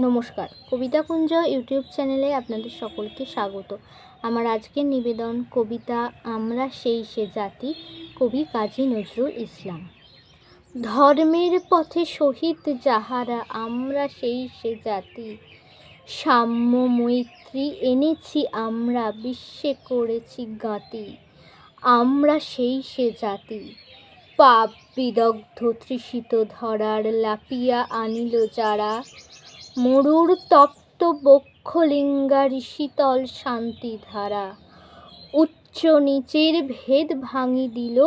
নমস্কার। কবিতাকুঞ্জ ইউটিউব চ্যানেলে আপনাদের সকলকে স্বাগত। আমার আজকের নিবেদন কবিতা আমরা সেই সে জাতি, কবি কাজী নজরুল ইসলাম। ধর্মের পথে শহীদ যাহারা, আমরা সেই সে জাতি। সাম্য মৈত্রী এনেছি, আমরা বিশ্বে করেছি গাতি। আমরা সেই সে জাতি। পাপ বিদগ্ধ তৃষিত ধরার লাপিয়া আনিল যারা। মরুর তপ্ত বক্ষলিঙ্গার শীতল শান্তি ধারা উচ্চ নিচের ভেদ ভাঙি দিল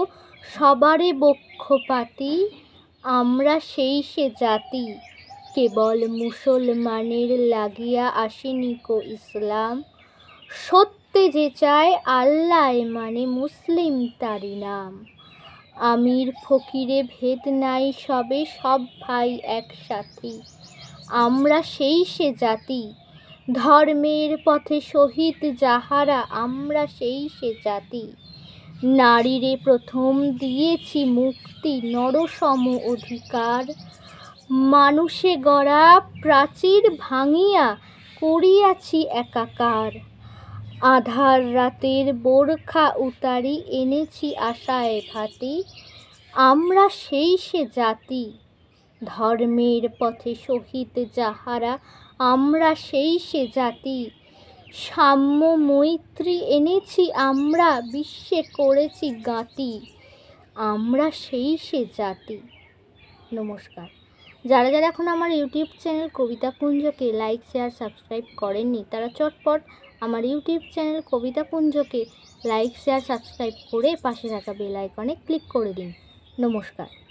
সবারে বক্ষপাতি, আমরা সেই সে জাতি। কেবল মুসলমানের লাগিয়া আসেনি কো ইসলাম। সত্যে যে চায় আল্লাহ মানে মুসলিম তারি নাম। আমির ফকিরে ভেদ নাই সবে, সব ভাই একসাথী। আমরা সেই সে জাতি। ধর্মের পথে শহীদ যাহারা, আমরা সেই সে জাতি। নারীরে প্রথম দিয়েছি মুক্তি, নরসম অধিকার। মানুষে গড়া প্রাচীর ভাঙিয়া করিয়াছি একাকার। আধার রাতের বোরখা উতারি এনেছি আশায় ভাতি আমরা সেই সে জাতি। ধর্মের পথে শহীদ যাহারা, আমরা সেই সে জাতি। সাম্য মৈত্রী এনেছি, আমরা বিশ্বে করেছি গাতি। আমরা সেই সে জাতি। নমস্কার। যারা যারা এখন আমার ইউটিউব চ্যানেল কবিতা কুঞ্জকে লাইক শেয়ার সাবস্ক্রাইব করেননি, তারা চটপট আমার ইউটিউব চ্যানেল কবিতা কুঞ্জকে লাইক শেয়ার সাবস্ক্রাইব করে পাশে থাকা বেল আইকনে ক্লিক করে দিন। নমস্কার।